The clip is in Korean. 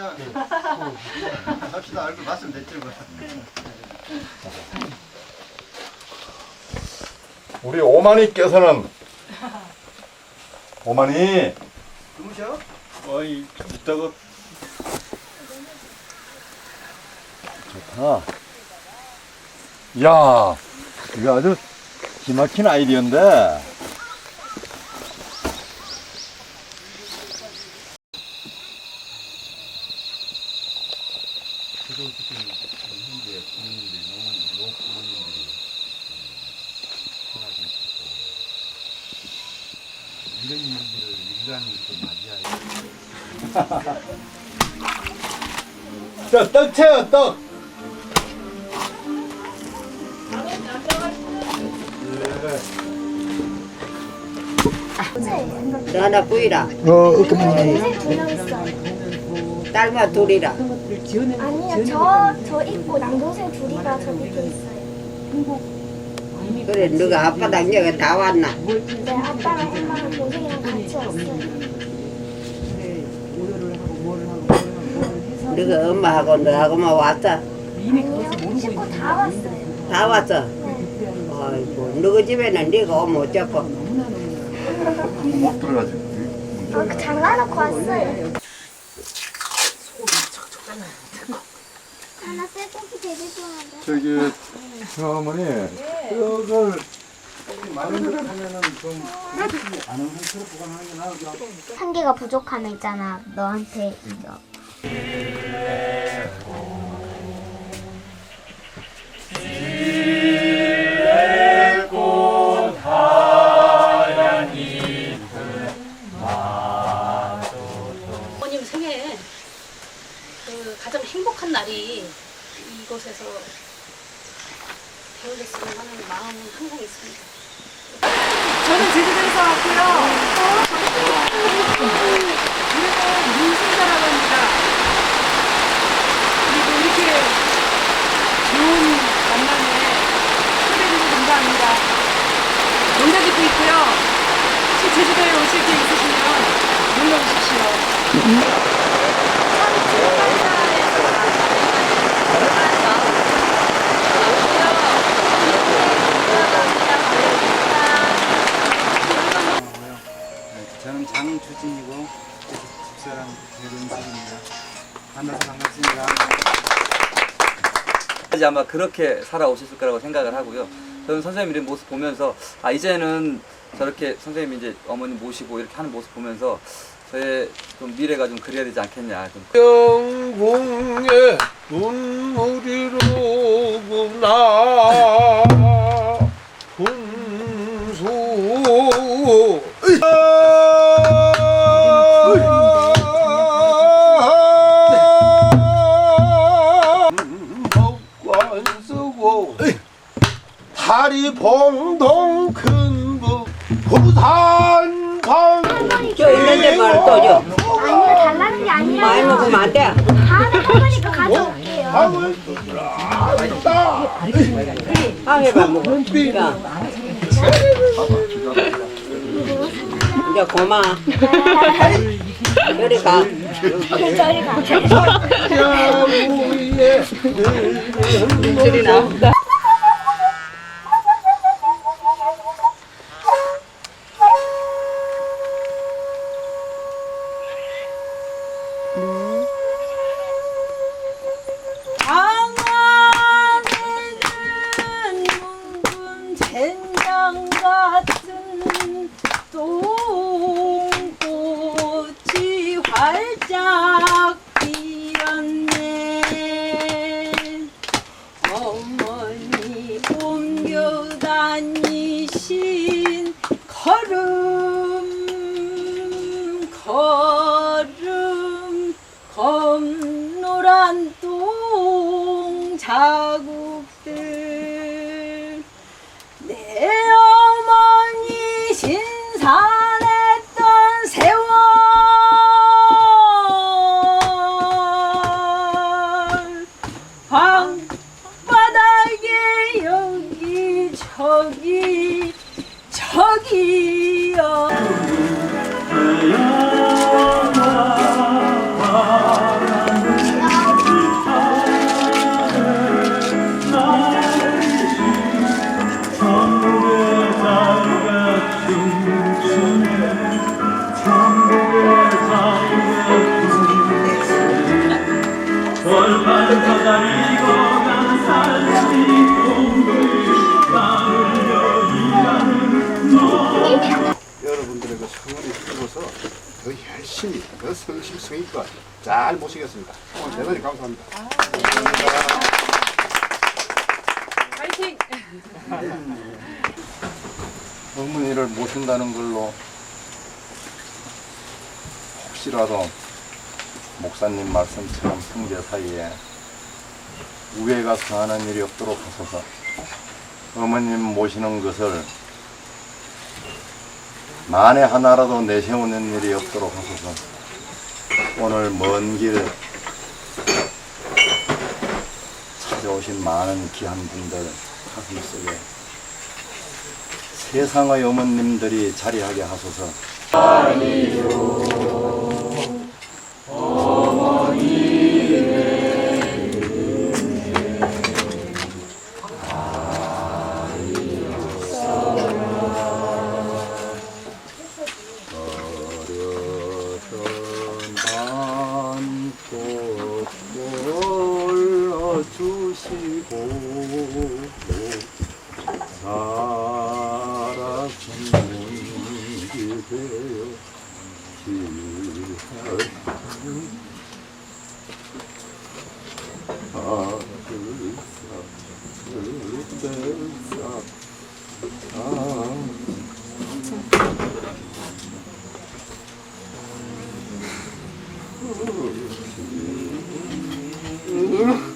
자, 합시다. 얼굴 봤으면 됐지 뭐. 우리 오마니께서는 오마니 주무셔? 어이 이따가 좋다 야 이거 아주 기막힌 아이디어인데 자 떡 채워 떡 하나 보이라. 동생 두명 있어요. 딸만 둘이라. 아니요, 저, 저 있고 남동생 둘이가 저 밑에 있어요. 그래, 너가 아빠 당녀가 다 왔나? 네, 아빠랑 엄마랑 동생이랑 같이 왔어요. 너가 엄마하고 너하고만 왔어? 아니요, 식구 다 왔어요. 다 왔어? 네. 아이고, 너희 집에는 네가 오면 어쩌고? 못 들어가지 아, 그 장난놓고 왔어요. 하나 쇠고기 되게 좋아하는데. 저기 어머니 떡을 한 개가 부족하면 있잖아. 너한테 이거. 있습니다. 저는 제주도에서 왔고요. 이름은 문순자라고 합니다. 그리고 이렇게 좋은 만남에 초대해주셔서 감사합니다. 농사 짓고 있고요. 혹시 제주도에 오실 때 있으시면 놀러 오십시오. 집사람 배근식입니다. 만나서 반갑습니다. 이제 아마 그렇게 살아오셨을 거라고 생각을 하고요. 저는 선생님 이런 모습 보면서 아 이제는 저렇게 선생님 이제 어머니 모시고 이렇게 하는 모습 보면서 저의 좀 미래가 좀 그려야 되지 않겠냐. 좀 영궁의 눈물이로구나 분수 부 부산 강저 있는데 말또 줘. 아니요, 달라는 게 아니라. 많이 먹으면 안 돼. 다음에 먹으니까 가져올게요. 방을 뚫라 있다 방에만 먹어. 그러니까. 이제 고마. 저리 가. 저리 가. 야무에 소리 나온다. 걸음 검노란 똥 자국들. 내 어머니 신산 더 열심히, 더 성심성의껏 잘 모시겠습니다. 오늘 대단히 감사합니다. 파이팅! 어머니를 모신다는 걸로 혹시라도 목사님 말씀처럼 형제 사이에 우애가 상하는 일이 없도록 하소서 어머님 모시는 것을 만에 하나라도 내세우는 일이 없도록 하소서 오늘 먼 길 찾아오신 많은 귀한 분들 가슴 속에 세상의 어머님들이 자리하게 하소서. 어려선 주시고 사랑은 기대어 기하시는 아들사 그대사 아 Ooh.